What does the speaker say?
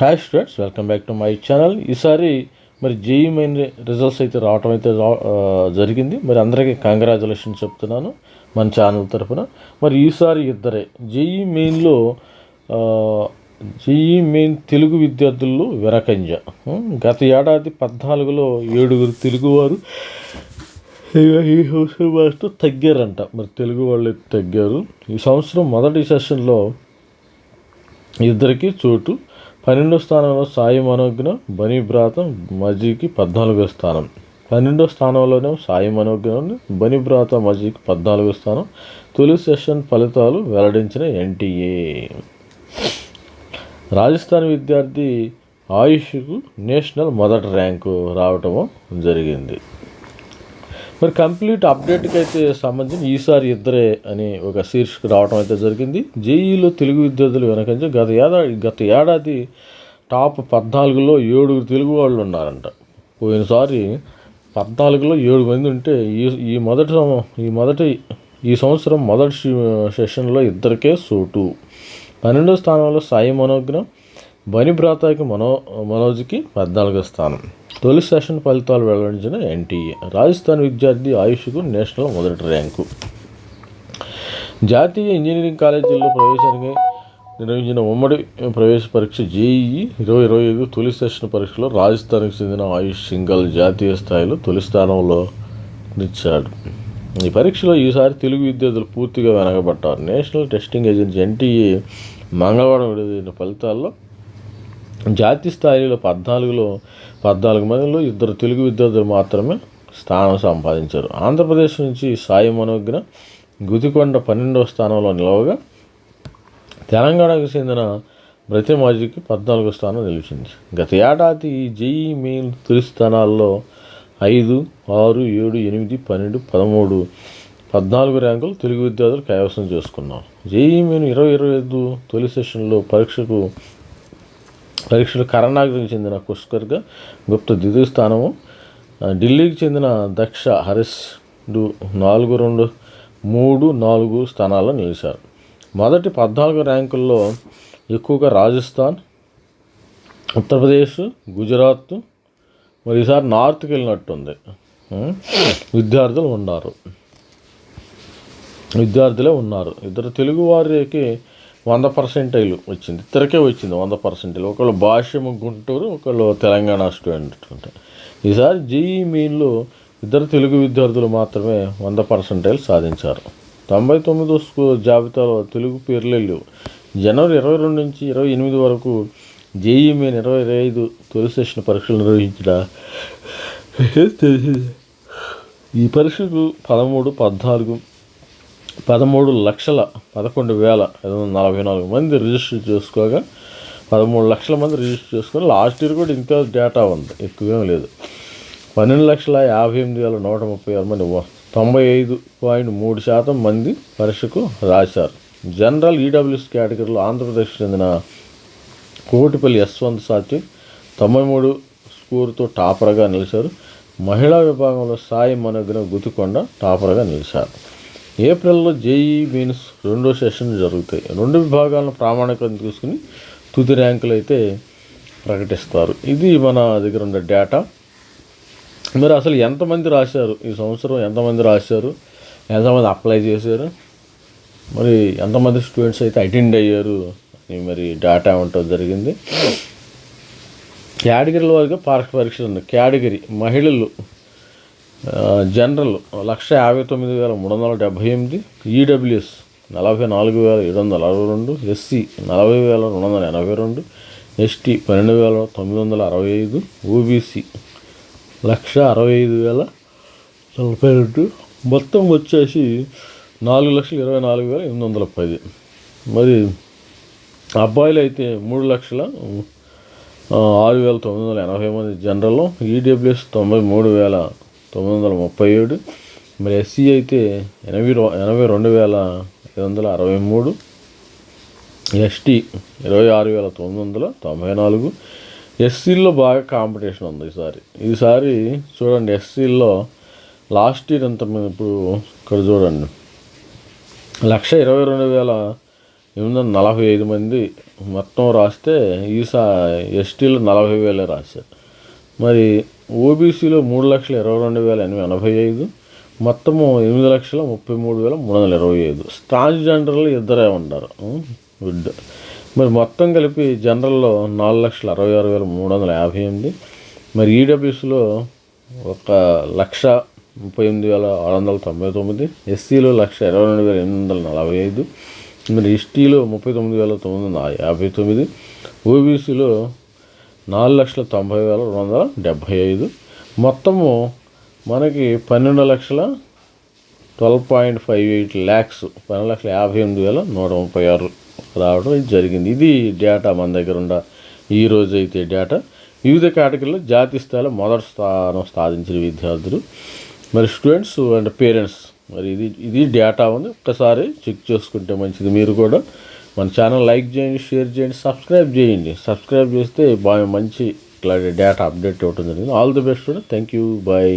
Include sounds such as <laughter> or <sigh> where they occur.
Hi students welcome back to my channel ఈసారి మరి JEE main results అయితే రావటం అయితే జరిగింది. మరి అందరికీ కంగ్రాచులేషన్ చెప్తున్నాను మన ఛానల్ తరఫున మరి ఈసారి ఇద్దరే జేఈ మెయిన్లో జేఈ మెయిన్ తెలుగు విద్యార్థుల్లో విరకంజ. గత ఏడాది పద్నాలుగులో ఏడుగురు తెలుగువారు ఈ సంవత్సరం తగ్గారంట. మరి తెలుగు వాళ్ళు తగ్గారు. ఈ సంవత్సరం మొదటి సెషన్లో ఇద్దరికి చోటు పన్నెండో స్థానంలో సాయి మనోజ్ఞ బనిభ్రాతం మజీకి పద్నాలుగో స్థానం. పన్నెండో స్థానంలోనే సాయి మనోజ్ఞ బనిభ్రాత మజీకి పద్నాలుగో స్థానం. తొలి సెషన్ ఫలితాలు వెల్లడించిన ఎన్టీఏ. రాజస్థాన్ విద్యార్థి ఆయుష్కు నేషనల్ మొదటి ర్యాంకు రావటము జరిగింది. మరి కంప్లీట్ అప్డేట్కి అయితే సంబంధించి ఈసారి ఇద్దరే అని ఒక శీర్షిక రావడం అయితే జరిగింది. జేఈలో తెలుగు విద్యార్థులు వెనకంచి గత ఏడాది గత ఏడాది టాప్ పద్నాలుగులో ఏడుగురు తెలుగు వాళ్ళు ఉన్నారంట. పోయినసారి పద్నాలుగులో ఏడు మంది ఉంటే ఈ ఈ మొదటి ఈ మొదటి ఈ సంవత్సరం మొదటి సెషన్లో ఇద్దరికే సోటు. పన్నెండో స్థానంలో సాయి మనోజ్ఞ బనిభ్రాతకి మనో మనోజ్కి పద్నాలుగో స్థానం. తొలి సెషన్ ఫలితాలు వెల్లడించిన ఎన్టీఏ. రాజస్థాన్ విద్యార్థి ఆయుష్కు నేషనల్ మొదటి ర్యాంకు. జాతీయ ఇంజనీరింగ్ కాలేజీల్లో ప్రవేశానికి నిర్వహించిన ఉమ్మడి ప్రవేశ పరీక్ష జేఈఈ ఇరవై ఇరవై ఐదు తొలి సెషన్ పరీక్షలో రాజస్థాన్కి చెందిన ఆయుష్ సింగల్ జాతీయ స్థాయిలో తొలి స్థానంలో నిలిచాడు. ఈ పరీక్షలో ఈసారి తెలుగు విద్యార్థులు పూర్తిగా వెనకబడ్డారు. నేషనల్ టెస్టింగ్ ఏజెన్సీ ఎన్టీఏ మంగళవారం విడుదలైన ఫలితాల్లో జాతీయ స్థాయిలో పద్నాలుగులో పద్నాలుగు మందిలో ఇద్దరు తెలుగు విద్యార్థులు మాత్రమే స్థానం సంపాదించారు. ఆంధ్రప్రదేశ్ నుంచి సాయి మనోజ్ఞ గుదికొండ పన్నెండవ స్థానంలో నిలవగా తెలంగాణకు చెందిన బ్రతిమాజీకి పద్నాలుగో స్థానం నిలిచింది. గత ఏడాది ఈ జేఈ మెయిన్ తొలి స్థానాల్లో ఐదు ఆరు ఏడు ఎనిమిది పన్నెండు పదమూడు పద్నాలుగు ర్యాంకులు తెలుగు విద్యార్థులు కైవసం చేసుకున్నారు. జేఈ మెయిన్ ఇరవై ఇరవై ఐదు తొలి సెషన్లో పరీక్షకు పరీక్షలు కరణాగ్రికి చెందిన పుష్కర్గా గుప్త ద్వితీయ స్థానము. ఢిల్లీకి చెందిన దక్ష హరీష్ డు నాలుగు రెండు మూడు నాలుగు స్థానాల్లో నిలిచారు. మొదటి పద్నాలుగు ర్యాంకుల్లో ఎక్కువగా రాజస్థాన్ ఉత్తరప్రదేశ్ గుజరాత్ మరి ఈసారి నార్త్కి వెళ్ళినట్టుంది విద్యార్థులు ఉన్నారు. విద్యార్థులే ఉన్నారు. ఇద్దరు తెలుగు వారికి వంద పర్సెంటైలు వచ్చింది ఇద్దరికే వచ్చింది వంద పర్సెంటైల్ ఒకళ్ళు భాష్యం గుంటూరు ఒకళ్ళు తెలంగాణ స్టూడెంట్ ఉంటారు ఈసారి జేఈ మెయిన్లో ఇద్దరు తెలుగు విద్యార్థులు మాత్రమే వంద పర్సెంటైల్ సాధించారు. తొంభై తొమ్మిదో స్కూ జాబితాలో తెలుగు పేర్లే లేవు. జనవరి ఇరవై రెండు నుంచి ఇరవై ఎనిమిది వరకు జేఈ మెయిన్ ఇరవై ఇరవై ఐదు తొలి సెషన్ పరీక్షలు నిర్వహించిన తెలిసింది <laughs> ఈ పరీక్షకు పదమూడు పద్నాలుగు పదమూడు లక్షల పదకొండు వేల ఐదు వందల నలభై నాలుగు మంది రిజిస్టర్ చేసుకోగా పదమూడు లక్షల మంది రిజిస్టర్ చేసుకొని లాస్ట్ ఇయర్ కూడా ఇంత డేటా ఉంది. ఎక్కువేం లేదు. పన్నెండు లక్షల యాభై ఎనిమిది వేల నూట ముప్పై ఆరు మంది తొంభై ఐదు పాయింట్ మూడు శాతం మంది పరీక్షకు రాశారు. జనరల్ ఈడబ్ల్యూఎస్ కేటగిరీలో ఆంధ్రప్రదేశ్ చెందిన కోటిపల్లి యశ్వంత్ సాత్వి తొంభై మూడు స్కోరుతో టాపర్గా నిలిచారు. మహిళా విభాగంలో సాయి మనోజ్ఞ గుతికొండ టాపర్గా నిలిచారు. ఏప్రిల్లో జేఈ మీన్స్ రెండో సెషన్ జరుగుతాయి. రెండు విభాగాలను ప్రామాణికం తీసుకుని తుది ర్యాంకులు అయితే ప్రకటిస్తారు. ఇది మన దగ్గర ఉన్న డేటా. మీరు అసలు ఎంతమంది రాశారు? ఈ సంవత్సరం ఎంతమంది రాశారు? ఎంతమంది అప్లై చేశారు? మరి ఎంతమంది స్టూడెంట్స్ అయితే అటెండ్ అయ్యారు? అని మరి డేటా ఉండటం జరిగింది. కేటగిరీల వారిగా పార్క్ పరీక్షలు ఉన్నాయి. కేటగిరీ మహిళలు జనరల్ లక్ష యాభై తొమ్మిది వేల మూడు వందల డెబ్భై ఎనిమిది ఈడబ్ల్యూఎస్ నలభై నాలుగు వేల ఏడు వందల అరవై రెండు ఎస్సీ నలభై వేల రెండు వందల ఎనభై రెండు ఎస్టీ పన్నెండు వేల తొమ్మిది వందల అరవై ఐదు ఓబీసీ లక్ష అరవై ఐదు వేల నలభై రెండు. మొత్తం వచ్చేసి నాలుగు లక్షల ఇరవై నాలుగు వేల ఎనిమిది వందల పది. మరి అబ్బాయిలు అయితే మూడు లక్షల ఆరు వేల తొమ్మిది వందల ఎనభై మంది జనరల్ ఈడబ్ల్యూఎస్ తొంభై మూడు వేల తొమ్మిది వందల ముప్పై ఏడు. మరి ఎస్సీ అయితే ఎనభై రో- ఎనభై రెండు వేల ఐదు వందల అరవై మూడు. ఎస్టీ ఇరవై ఆరు వేల తొమ్మిది వందల తొంభై నాలుగు. ఎస్సీల్లో బాగా కాంపిటీషన్ ఉంది ఈసారి. ఈసారి చూడండి ఎస్సీల్లో లాస్ట్ ఇయర్ ఎంత మంది ఇప్పుడు ఇక్కడ చూడండి. లక్ష ఇరవై రెండు వేల ఎనిమిది వందల నలభై ఐదు మంది మొత్తం రాస్తే ఈసారి ఎస్టీలో నలభై వేలే రాశారు. మరి ఓబీసీలో మూడు లక్షల ఇరవై రెండు వేల ఎనిమిది ఎనభై ఐదు మొత్తము ఎనిమిది లక్షల ముప్పై మూడు వేల మూడు వందల ఇరవై ఐదు. ట్రాన్స్జెండర్లు ఇద్దరే ఉన్నారు. గుడ్ మరి మొత్తం కలిపి జనరల్లో నాలుగు లక్షల అరవై ఆరు వేల మూడు వందల యాభై ఎనిమిది. మరి ఈడబ్ల్యూసీలో ఒక లక్ష ముప్పై ఎనిమిది వేల ఆరు వందల తొంభై తొమ్మిది. ఎస్సీలో లక్ష ఇరవై రెండు వేల ఎనిమిది వందల నలభై ఐదు. మరి ఎస్టీలో ముప్పై తొమ్మిది వేల తొమ్మిది వందల యాభై తొమ్మిది. ఓబీసీలో నాలుగు లక్షల తొంభై వేల రెండు వందల డెబ్భై ఐదు. మొత్తము మనకి పన్నెండు లక్షల twelve point five eight lakhs పన్నెండు లక్షల యాభై ఎనిమిది వేల నూట ముప్పై ఆరు రావడం ఇది జరిగింది. ఇది డేటా మన దగ్గర ఉన్న ఈ రోజు అయితే డేటా. వివిధ కేటగిరీలో జాతీయ స్థాయిలో మొదటి స్థానం సాధించిన విద్యార్థులు. మరి స్టూడెంట్స్ అండ్ పేరెంట్స్ మరి ఇది ఇది డేటా ఉంది. ఒక్కసారి చెక్ చేసుకుంటే మంచిది. మీరు కూడా మన ఛానల్ లైక్ చేయండి షేర్ చేయండి సబ్స్క్రైబ్ చేయండి. సబ్స్క్రైబ్ చేస్తే బాగా మంచి ఇట్లా డేటా అప్డేట్ ఇవ్వడం జరిగింది. All the best thank you bye